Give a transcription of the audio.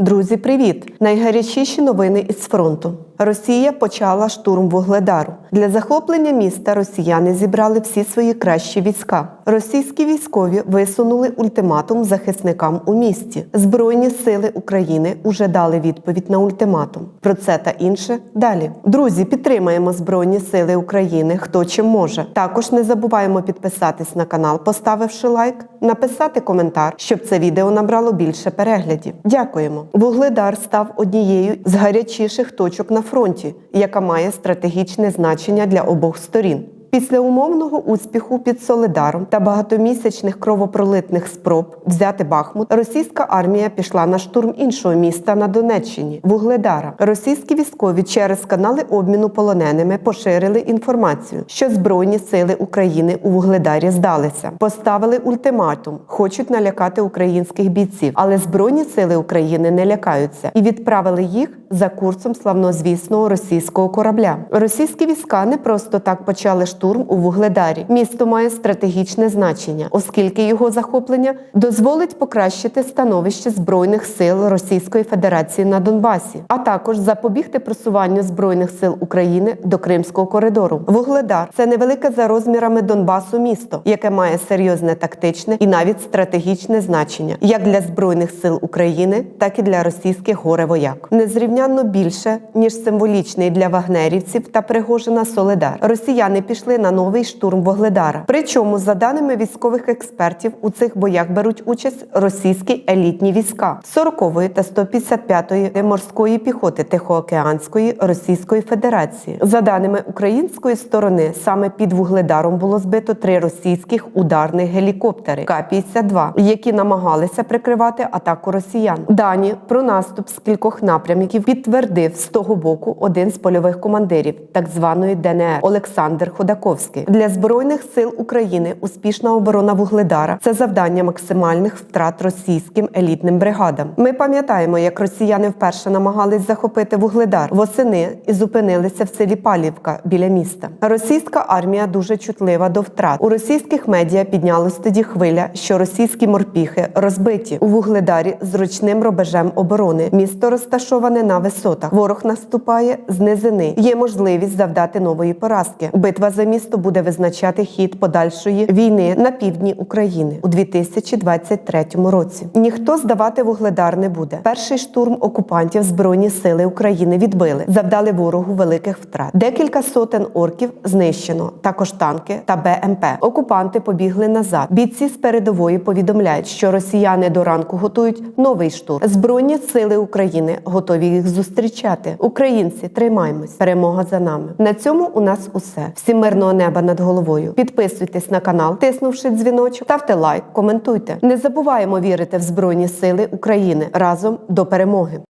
Друзі, привіт! Найгарячіші новини із фронту. Росія почала штурм вугледару. Для захоплення міста росіяни зібрали всі свої кращі війська. Російські військові висунули ультиматум захисникам у місті. Збройні сили України уже дали відповідь на ультиматум. Про це та інше далі. Друзі, підтримаємо Збройні Сили України, хто чим може. Також не забуваємо підписатись на канал, поставивши лайк, написати коментар, щоб це відео набрало більше переглядів. Дякуємо. Вугледар став однією з гарячіших точок на фронті, яка має стратегічне значення для обох сторін. Після умовного успіху під Солидаром та багатомісячних кровопролитних спроб взяти Бахмут, російська армія пішла на штурм іншого міста на Донеччині Вугледара. Російські військові через канали обміну полоненими поширили інформацію, що збройні сили України у Вугледарі здалися, поставили ультиматум, хочуть налякати українських бійців, але збройні сили України не лякаються і відправили їх за курсом славнозвісного російського корабля. Російські війська не просто так почали штурм у Вугледарі. Місто має стратегічне значення, оскільки його захоплення дозволить покращити становище збройних сил Російської Федерації на Донбасі, а також запобігти просуванню збройних сил України до Кримського коридору. Вугледар це невелике за розмірами Донбасу місто, яке має серйозне тактичне і навіть стратегічне значення як для збройних сил України, так і для російських горевояк. Незрівнянно більше ніж символічний для вагнерівців та Пригожина Соледар. Росіяни пішли на новий штурм Вогледара. Причому, за даними військових експертів, у цих боях беруть участь російські елітні війська 40-ї та 155-ї морської піхоти Тихоокеанської Російської Федерації. За даними української сторони, саме під Вугледаром було збито три російських ударних гелікоптери К-52, які намагалися прикривати атаку росіян. Дані про наступ з кількох напрямків підтвердив з того боку один з польових командирів так званої ДНР Олександр Ходаковський. Для збройних сил України успішна оборона Вугледара це завдання максимальних втрат російським елітним бригадам. Ми пам'ятаємо, як росіяни вперше намагались захопити Вугледар восени і зупинилися в селі Палівка біля міста. Російська армія дуже чутлива до втрат. У російських медіа піднялась тоді хвиля, що російські морпіхи розбиті у Вугледарі з ручним рубежем оборони. Місто розташоване на висотах. Ворог наступає з низини. Є можливість завдати нової поразки. Битва за місто буде визначати хід подальшої війни на півдні України у 2023 році. Ніхто здавати вугледар не буде. Перший штурм окупантів збройні сили України відбили, завдали ворогу великих втрат. Декілька сотень орків знищено, також танки та БМП. Окупанти побігли назад. Бійці з передової повідомляють, що росіяни до ранку готують новий штурм. Збройні сили України готові їх зустрічати. Українці, тримаймось. Перемога за нами. На цьому у нас усе. Всі Всім мирного неба над головою. Підписуйтесь на канал, тиснувши дзвіночок, ставте лайк, коментуйте. Не забуваємо вірити в Збройні Сили України разом до перемоги.